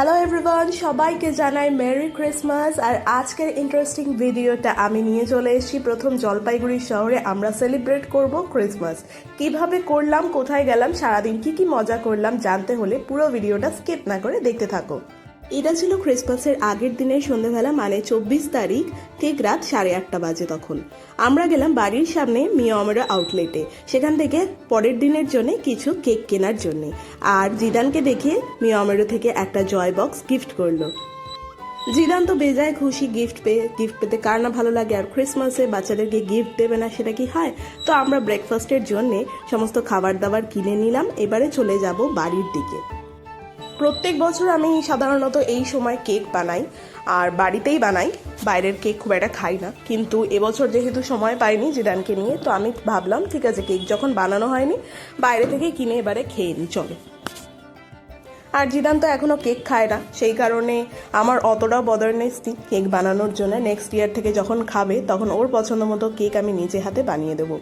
Hello everyone সবাইকে জানাই merry Christmas আর আজকের ইন্টারেস্টিং ভিডিওটা আমি নিয়ে চলে এসেছি। প্রথম জলপাইগুড়ি শহরে আমরা সেলিব্রেট করব ক্রিসমাস কীভাবে করলাম, কোথায় গেলাম, সারাদিন কি কি মজা করলাম, জানতে হলে পুরো ভিডিওটা স্কিপ না করে দেখতে থাকো। এটা ছিল ক্রিসমাসের আগের দিনের সন্ধ্যেবেলা মানে চব্বিশ তারিখ ঠিক রাত সাড়ে আটটা বাজে তখন। আমরা গেলাম বাড়ির সামনে মিয়ামেরা আউটলেটে। সেখান থেকে পরের দিনের জন্য কিছু কেক কেনার জন্য। আর জিদানকে দেখে মিয়ামেরো থেকে একটা জয় বক্স গিফট করল। জিদান তো বেজায় খুশি গিফট পেয়ে, গিফট পেতে কার না ভালো লাগে, আর ক্রিসমাসে বাচ্চাদেরকে গিফট দেবে না সেটা কি হয়? তো আমরা ব্রেকফাস্টের জন্যে সমস্ত খাবার দাবার কিনে নিলাম, এবারে চলে যাব বাড়ির দিকে। প্রত্যেক বছর আমি সাধারণত এই সময় কেক বানাই, আর বাড়িতেই বানাই, বাইরের কেক খুব একটা খাই না। কিন্তু এবছর যেহেতু সময় পাইনি জিদানকে নিয়ে, তো আমি ভাবলাম, ঠিক আছে, কেক যখন বানানো হয়নি, বাইরে থেকে কিনে এবারে খেয়ে নিই, চলো। আর জিদান তো এখনও কেক খায় না, সেই কারণে আমার অতটাও বদারনেস নেই কেক বানানোর জন্য। নেক্সট ইয়ার থেকে যখন খাবে, তখন ওর পছন্দ মতো কেক আমি নিজে হাতে বানিয়ে দেবো।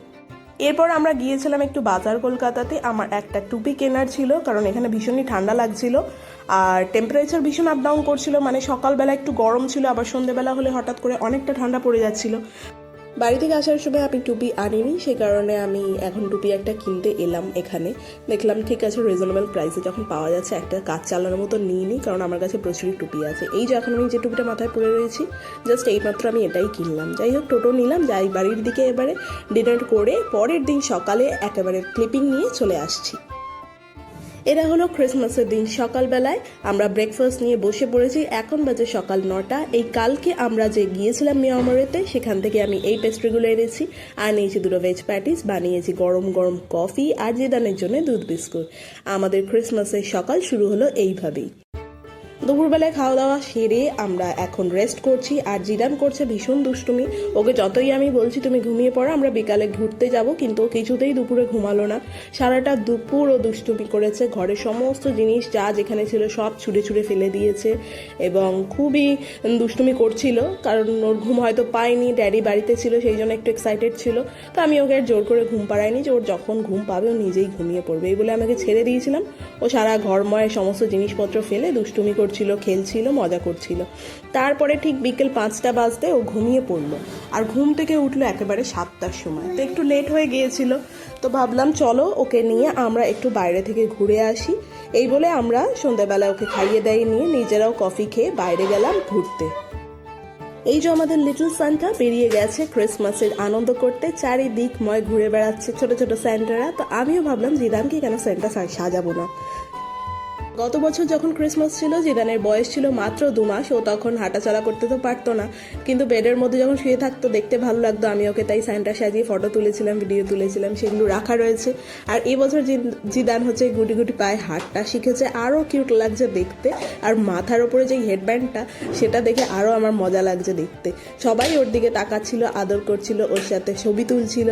এরপর আমরা গিয়েছিলাম একটু বাজার কলকাতাতে। আমার একটা টুপি কেনার ছিল, কারণ এখানে ভীষণই ঠান্ডা লাগছিল। আর টেম্পারেচার ভীষণ আপ ডাউন করছিল মানে সকালবেলা একটু গরম ছিল, আবার সন্ধেবেলা হলে হঠাৎ করে অনেকটা ঠান্ডা পড়ে যাচ্ছিল। বাড়ি থেকে আসার সময় আমি টুপি আনিনি সেই কারণে আমি এখন টুপি একটা কিনতে এলাম এখানে। দেখলাম, ঠিক আছে রিজনেবল প্রাইসে যখন পাওয়া যাচ্ছে, একটা কাজ চালানোর মতো নিই কারণ আমার কাছে প্রচুরই টুপি আছে। এই যে, এখন আমি যে টুপিটা মাথায় পরে রয়েছি জাস্ট এইমাত্র আমি এটাই কিনলাম। যাই হোক, টোটো নিলাম, যাই বাড়ির দিকে এবারে ডিনার করে পরের দিন সকালে একেবারে ক্লিপিং নিয়ে চলে আসছি। এরা হলো ক্রিসমাসের দিন সকালবেলায়। আমরা ব্রেকফাস্ট নিয়ে বসে পড়েছি। এখন বাজে সকাল নটা। এই কালকে আমরা যে গিয়েছিলাম মিয়ামরেতে সেখান থেকে আমি এই পেস্ট্রিগুলো এনেছি। আর নিয়েছি দুটো ভেজ প্যাটিস বানিয়েছি গরম গরম কফি আর জিদানের জন্য দুধ বিস্কুট। আমাদের ক্রিসমাসের সকাল শুরু হলো এইভাবেই। দুপুরবেলায় খাওয়া দাওয়া সেরে আমরা এখন রেস্ট করছি। আর জিদান করছে ভীষণ দুষ্টুমি। ওকে যতই আমি বলছি, তুমি ঘুমিয়ে পড়ো, আমরা বিকালে ঘুরতে যাব। কিন্তু কিছুতেই দুপুরে ঘুমালো না। সারাটা দুপুর ও দুষ্টুমি করেছে। ঘরের সমস্ত জিনিস, যা যেখানে ছিল সব ছুঁড়ে ছুঁড়ে ফেলে দিয়েছে এবং খুবই দুষ্টুমি করছিল। কারণ ওর ঘুম হয়তো পায়নি, ড্যাডি বাড়িতে ছিল, সেই জন্য একটু এক্সাইটেড ছিল। তো আমি ওকে জোর করে ঘুম পাড়াইনি যে ওর যখন ঘুম পাবে, ও নিজেই ঘুমিয়ে পড়বে। এই বলে আমাকে ছেড়ে দিয়েছিলাম। ও সারা ঘরময় সমস্ত জিনিসপত্র ফেলে দুষ্টুমি করছিল, খেলছিল, মজা করছিল। তারপরে ঠিক বিকেল পাঁচটা বাজতে ও ঘুমিয়ে পড়ল। আর ঘুম থেকে উঠল একেবারে সাতটার সময়। তো একটু লেট হয়ে গিয়েছিল। তো ভাবলাম, চলো ওকে নিয়ে আমরা একটু বাইরে থেকে ঘুরে আসি। এই বলে আমরা সন্ধ্যাবেলা ওকে খাইয়ে দাইয়ে নিয়ে নিজেরাও কফি খেয়ে বাইরে গেলাম ঘুরতে। এই যে আমাদের লিটল সান্টা বেরিয়ে গেছে ক্রিসমাসের আনন্দ করতে, চারিদিক ময় ঘুরে বেড়াচ্ছে ছোট ছোট স্যান্টারা তো আমিও ভাবলাম, জিদানকে কেন স্যান্টা সাজাবো না? গত বছর যখন ক্রিসমাস ছিল, জিদানের বয়স ছিল মাত্র দু মাস, ও তখন হাঁটাচলা করতে তো পারতো না। কিন্তু বেডের মধ্যে যখন শুয়ে থাকতো, দেখতে ভালো লাগতো। আমি ওকে তাই স্যান্টা সাজিয়ে ফটো তুলেছিলাম, ভিডিও তুলেছিলাম, সেগুলো রাখা রয়েছে। আর এই বছর জিদান হচ্ছে গুটি গুটি পায়ে হাঁটটা শিখেছে। আরও কিউট লাগছে দেখতে। আর মাথার ওপরে যে হেডব্যান্ডটা সেটা দেখে আরও আমার মজা লাগছে দেখতে। সবাই ওর দিকে তাকাচ্ছিল, আদর করছিল, ওর সাথে ছবি তুলছিল,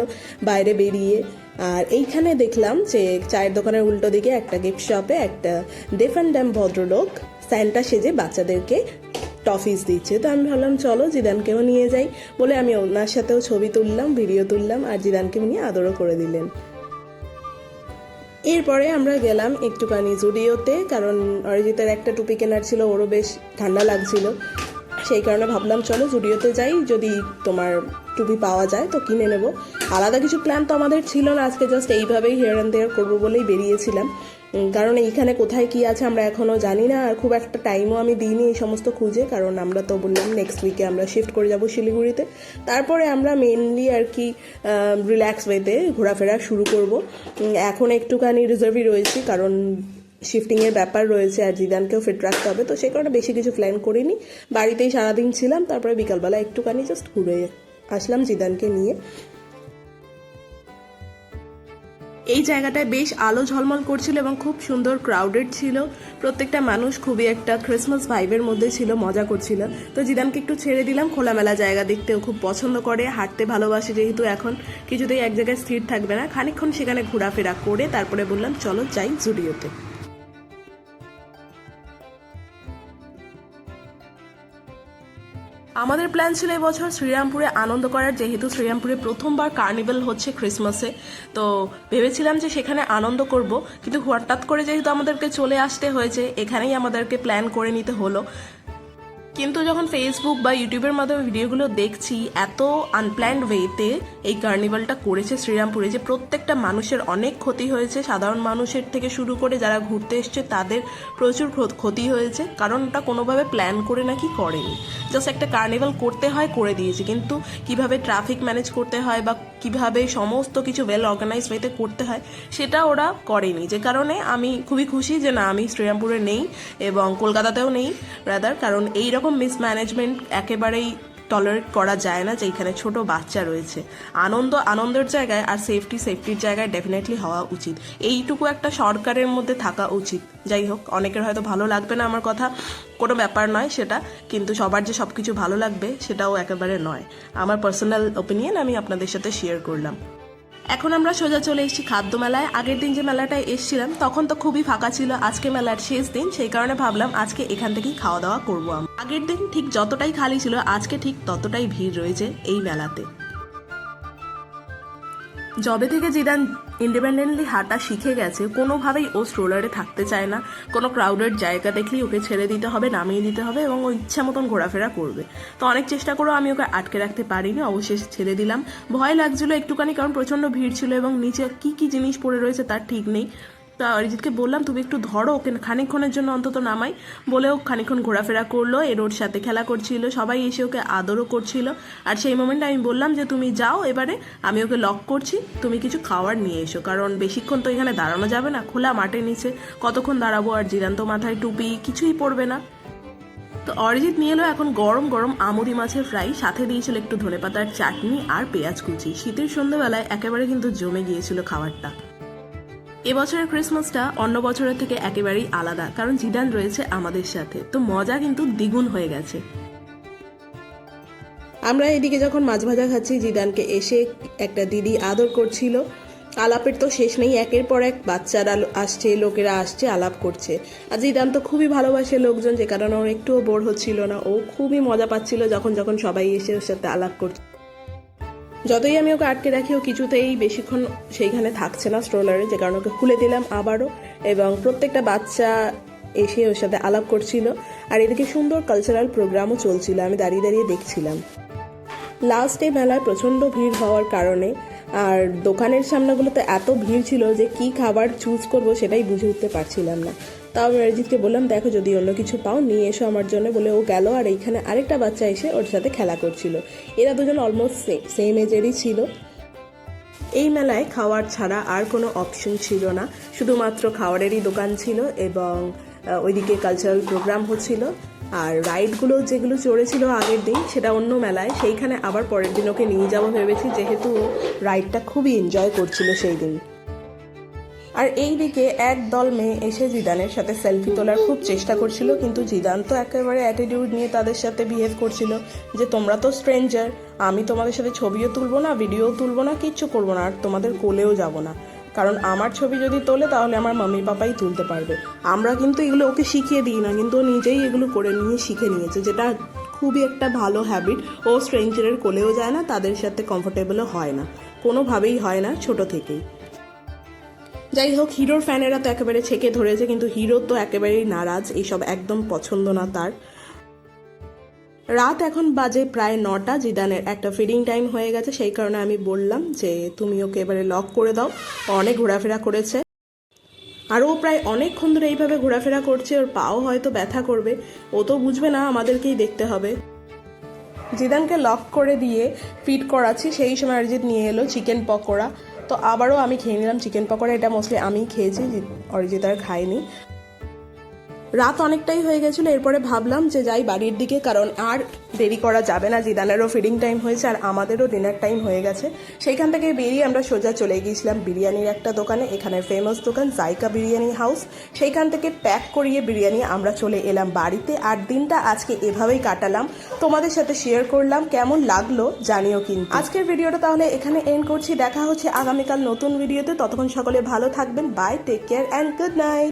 বাইরে বেরিয়ে আর এইখানে দেখলাম যে চায়ের দোকানের উল্টো দিকে একটা গিফট শপে একটা ডেফ অ্যান্ড ড্যাম ভদ্রলোক স্যান্টা সেজে বাচ্চাদেরকে টফিস দিচ্ছে। তো আমি ভাবলাম, চলো, জিদানকেও নিয়ে যাই। বলে আমি ওনার সাথেও ছবি তুললাম, ভিডিও তুললাম আর জিদানকে নিয়ে আদরও করে দিলেন। এরপরে আমরা গেলাম একটুখানি জুডিওতে, কারণ অরিজিতের একটা টুপি কেনার ছিল, ওরও বেশ ঠান্ডা লাগছিল। সেই কারণে ভাবলাম, চলো, জুডিওতে যাই, যদি তোমার টুপি পাওয়া যায়, তো কিনে নেব। আলাদা কিছু প্ল্যান তো আমাদের ছিল না, আজকে জাস্ট এইভাবেই হেয়ার অ্যান্ড দেয়ার করব বলেই বেরিয়েছিলাম। কারণ এইখানে কোথায় কি আছে আমরা এখনও জানি না, আর খুব একটা টাইমও আমি দিইনি এই সমস্ত খুঁজে, কারণ আমরা তো বললাম নেক্সট উইকে আমরা শিফট করে যাব শিলিগুড়িতে। তারপরে আমরা মেনলি আর কি রিল্যাক্স ওয়েতে ঘোরাফেরা শুরু করব। এখন একটুখানি রিজার্ভই রয়েছি, কারণ শিফটিংয়ের ব্যাপার রয়েছে, আর জিদানকেও ফিট রাখতে হবে, তো সে কারণে বেশি কিছু প্ল্যান করিনি। বাড়িতেই সারাদিন ছিলাম, তারপরে বিকালবেলা একটুখানি জাস্ট ঘুরে আসলাম জিদানকে নিয়ে। এই জায়গাটায় বেশ আলো ঝলমল করছিল এবং খুব সুন্দর ক্রাউডেড ছিল। প্রত্যেকটা মানুষ খুবই একটা ক্রিসমাস ভাইবের মধ্যে ছিল, মজা করছিল। তো জিদানকে একটু ছেড়ে দিলাম, খোলামেলা জায়গা দেখতেও খুব পছন্দ করে, হাঁটতে ভালোবাসে যেহেতু এখন কিছুতেই এক জায়গায় স্থির থাকবে না। খানিকক্ষণ সেখানে ঘোরাফেরা করে তারপরে বললাম, চলো যাই জুডিওতে। আমাদের প্ল্যান ছিল এবছর শ্রীরামপুরে আনন্দ করার, যেহেতু শ্রীরামপুরে প্রথমবার কার্নিভেল হচ্ছে ক্রিসমাসে তো ভেবেছিলাম যে সেখানে আনন্দ করব, কিন্তু হঠাৎ করে যেহেতু আমাদেরকে চলে আসতে হয়েছে, এখানেই আমাদেরকে প্ল্যান করে নিতে হলো। কিন্তু যখন ফেসবুক বা ইউটিউবের মাধ্যমে ভিডিওগুলো দেখছি, এত আনপ্ল্যান্ড ওয়েতে এই কার্নিভালটা করেছে শ্রীরামপুরে যে প্রত্যেকটা মানুষের অনেক ক্ষতি হয়েছে। সাধারণ মানুষের থেকে শুরু করে যারা ঘুরতে এসছে, তাদের প্রচুর ক্ষতি হয়েছে। কারণ ওটা কোনোভাবে প্ল্যান করে নাকি করেনি। জাস্ট একটা কার্নিভাল করতে হয়, করে দিয়েছে। কিন্তু কীভাবে ট্রাফিক ম্যানেজ করতে হয় বা কীভাবে সমস্ত কিছু ওয়েল অর্গানাইজ ওয়েতে করতে হয়, সেটা ওরা করেনি। যে কারণে আমি খুবই খুশি যে না, আমি শ্রীরামপুরে নেই এবং কলকাতাতেও নেই রাদার কারণ এই রকম মিসম্যানেজমেন্ট একেবারেই টলারেট করা যায় না যে এখানে ছোট বাচ্চা রয়েছে। আনন্দ, আনন্দের জায়গায় আর সেফটি সেফটির জায়গায় ডেফিনেটলি হওয়া উচিত। এইটুকু একটা সরকারের মধ্যে থাকা উচিত। যাই হোক, অনেকের হয়তো ভালো লাগবে না আমার কথা, কোনো ব্যাপার নয় সেটা, কিন্তু সবার যে সব কিছু ভালো লাগবে সেটাও একেবারে নয়। আমার পার্সোনাল ওপিনিয়ন আমি আপনাদের সাথে শেয়ার করলাম। এখন আমরা সোজা চলে এসেছি খাদ্য মেলায় আগের দিন যে মেলাটায় এসেছিলাম, তখন তো খুবই ফাঁকা ছিল। আজকে মেলার শেষ দিন, সেই কারণে ভাবলাম আজকে এখান থেকেই খাওয়া দাওয়া করব আগের দিন ঠিক যতটাই খালি ছিল, আজকে ঠিক ততটাই ভিড় রয়েছে এই মেলাতে। জবে থেকে জিদান ইন্ডিপেন্ডেন্টলি হাঁটা শিখে গেছে, কোনোভাবেই ও স্ট্রোলারে থাকতে চায় না। কোনো ক্রাউডেড জায়গা দেখলেই ওকে ছেড়ে দিতে হবে, নামিয়ে দিতে হবে এবং ও ইচ্ছা মতন ঘোরাফেরা করবে। তো অনেক চেষ্টা করেও আমি ওকে আটকে রাখতে পারিনি, অবশেষে ছেড়ে দিলাম। ভয় লাগছিল একটুখানি কারণ প্রচণ্ড ভিড় ছিল এবং নিচে কি কি জিনিস পড়ে রয়েছে তার ঠিক নেই। তা অরিজিৎকে বললাম, তুমি একটু ধরো, ওকে খানিকক্ষণের জন্য অন্তত নামাই। বলেও খানিকক্ষণ ঘোরাফেরা করল এর ওর সাথে খেলা করছিল, সবাই এসে ওকে আদরও করছিল। আর সেই মোমেন্টে আমি বললাম যে, তুমি যাও এবারে, আমি ওকে লক করছি, তুমি কিছু খাওয়ার নিয়ে এসো, কারণ বেশিক্ষণ তো এখানে দাঁড়ানো যাবে না, খোলা মাঠের নিচে, কতক্ষণ দাঁড়াবো আর জিরান্ত মাথায় টুপি, কিছুই পড়বে না। তো অরিজিৎ নিয়ে এলো এখন গরম গরম আমুদি মাছের ফ্রাই, সাথে দিয়েছিল একটু ধনেপাতার চাটনি আর পেঁয়াজ কুচি। শীতের সন্ধ্যেবেলায় একেবারে কিন্তু জমে গিয়েছিল খাবারটা। এবছরের ক্রিসমাসটা অন্য বছরের থেকে একেবারেই আলাদা, কারণ জিদান রয়েছে আমাদের সাথে। তো মজা কিন্তু দ্বিগুণ হয়ে গেছে। আমরা এদিকে যখন মাছ ভাজা খাচ্ছি, জিদানকে এসে একটা দিদি আদর করছিল। আলাপের তো শেষ নেই, একের পর এক বাচ্চারা আসছে, লোকেরা আসছে, আলাপ করছে। আর জিদান তো খুবই ভালোবাসে লোকজন, যে কারণে ওর একটুও বোর হচ্ছিল না। ও খুবই মজা পাচ্ছিল যখন যখন সবাই এসে ওর সাথে আলাপ করছে। যতই আমি ওকে আটকে রাখি, ও কিছুতেই বেশিক্ষণ সেইখানে থাকছে না স্ট্রোলারে যে কারণে ওকে খুলে দিলাম আবারও। এবং প্রত্যেকটা বাচ্চা এসে ওর সাথে আলাপ করছিল। আর এদিকে সুন্দর কালচারাল প্রোগ্রামও চলছিল, আমি দাঁড়িয়ে দাঁড়িয়ে দেখছিলাম। লাস্টে মেলায় প্রচণ্ড ভিড় হওয়ার কারণে, আর দোকানের সামনেগুলোতে এত ভিড় ছিল যে কি খাবার চুজ করব সেটাই বুঝে উঠতে পারছিলাম না। তাও আমি অরিজিৎকে বললাম, দেখো যদি অন্য কিছু পাও, নিয়ে এসো আমার জন্য। বলে ও গেল, আর এইখানে আরেকটা বাচ্চা এসে ওর সাথে খেলা করছিল। এরা দুজন অলমোস্ট সেম এজেরই ছিল। এই মেলায় খাওয়ার ছাড়া আর কোনো অপশন ছিল না। শুধুমাত্র খাওয়ারেরই দোকান ছিল এবং ওইদিকে কালচারাল প্রোগ্রাম হচ্ছিল। আর রাইডগুলো যেগুলো চড়েছিল আগের দিন, সেটা অন্য মেলায়। সেইখানে আবার পরের দিন ওকে নিয়ে যাব ভেবেছি, যেহেতু রাইডটা খুবই এনজয় করছিল সেই দিন। আর এই দিকে এক দল মেয়ে এসে জিদানের সাথে সেলফি তোলার খুব চেষ্টা করছিল, কিন্তু জিদান তো একেবারে অ্যাটিটিউড নিয়ে তাদের সাথে বিহেভ করছিল যে, তোমরা তো স্ট্রেঞ্জার আমি তোমাদের সাথে ছবিও তুলবো না ভিডিও তুলবো না, কিচ্ছু করব না, আর তোমাদের কোলেও যাব না। কারণ আমার ছবি যদি তোলে, তাহলে আমার মাম্মি পাপাই তুলতে পারবে। আমরা কিন্তু এগুলো ওকে শিখিয়ে দিই না, কিন্তু ও নিজেই এগুলো করে নিয়ে শিখে নিয়েছে, যেটা খুবই একটা ভালো হ্যাবিট ও স্ট্রেঞ্জারের কোলেও যায় না, তাদের সাথে কমফোর্টেবলও হয় না। কোনোভাবেই হয় না ছোট থেকেই। যাই হোক, হিরোর ফ্যানেরা তো একেবারে ছেকে ধরেছে, কিন্তু হিরো তো একেবারেই নারাজ, এইসব একদম পছন্দ না তার। রাত এখন বাজে প্রায় নটা, জিদানের একটা ফিডিং টাইম হয়ে গেছে, সেই কারণে আমি বললাম যে, তুমি ওকে এবারে লক করে দাও। অনেক ঘোরাফেরা করেছে। আর ও প্রায় অনেকক্ষণ ধরে এইভাবে ঘোরাফেরা করছে, ওর পাও হয়তো ব্যথা করবে, ও তো বুঝবে না, আমাদেরকেই দেখতে হবে। জিদানকে লক করে দিয়ে ফিট করাচ্ছি, সেই সময় অরিজিৎ নিয়ে এলো চিকেন পকোড়া। তো আবারও আমি খেয়ে নিলাম চিকেন পকোড়া। এটা মোস্টলি আমি খেয়েছি অরিজিত আর খায়নি। রাত অনেকটাই হয়ে গেছিল, এরপরে ভাবলাম যে যাই বাড়ির দিকে, কারণ আর দেরি করা যাবে না। জিদানেরও ফিডিং টাইম হয়েছে আর আমাদেরও ডিনার টাইম হয়ে গেছে। সেইখান থেকে বেরিয়ে আমরা সোজা চলে গিয়েছিলাম বিরিয়ানির একটা দোকানে, এখানে ফেমাস দোকান জাইকা বিরিয়ানি হাউস সেইখান থেকে প্যাক করিয়ে বিরিয়ানি আমরা চলে এলাম বাড়িতে আর দিনটা আজকে এভাবেই কাটালাম। তোমাদের সাথে শেয়ার করলাম, কেমন লাগল জানিও কিন্তু। আজকের ভিডিওটা তাহলে এখানে এন্ড করছি। দেখা হচ্ছে আগামীকাল নতুন ভিডিওতে। ততক্ষণ সকলে ভালো থাকবেন। Bye take care and good night